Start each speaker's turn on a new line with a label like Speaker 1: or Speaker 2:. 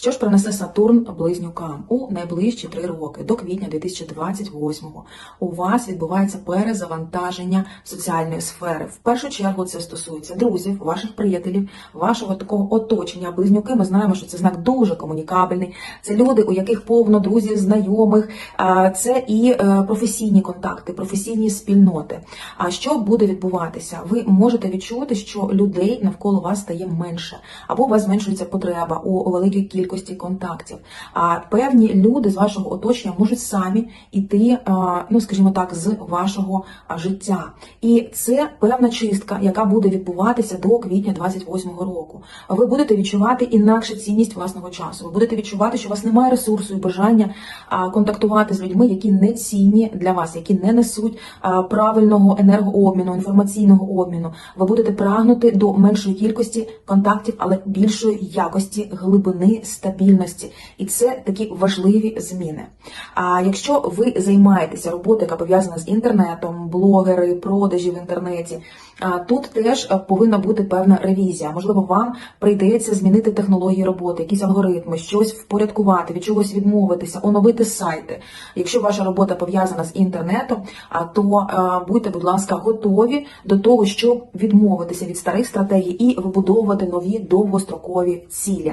Speaker 1: Що ж принесе Сатурн близнюкам у найближчі три роки до квітня 2028-го? У вас відбувається перезавантаження соціальної сфери. В першу чергу це стосується друзів, ваших приятелів, вашого такого оточення. Близнюки ми знаємо, що це знак дуже комунікабельний. Це люди, у яких повно друзів, знайомих. Це і е, професійні контакти, професійні спільноти. А що буде відбуватися? Ви можете відчути, що людей навколо вас стає менше, або у вас зменшується потреба у великій кількості контактів. А певні люди з вашого оточення можуть самі йти, ну скажімо так, з вашого життя. І це певна чистка, яка буде відбуватися до квітня 28-го року. Ви будете відчувати інакше цінність власного часу. Ви будете відчувати, що у вас немає ресурсу і бажання контактувати з людьми, які не цінні для вас, які не несуть правильного енергообміну, інформаційного обміну. Ви будете прагнути до меншої кількості контактів, але більшої якості, глибини, стабільності. І це такі важливі зміни. А якщо ви займаєтеся роботою, яка пов'язана з інтернетом, блогери, продажі в інтернеті, тут теж повинна бути певна ревізія. Можливо, вам прийдеться змінити технології роботи, якісь алгоритми, щось впорядкувати, від чогось відмовитися, оновити сайти. Якщо ваша робота пов'язана з інтернетом, то будьте, будь ласка, готові до того, щоб відмовитися від старих стратегій і вибудовувати нові довгострокові цілі.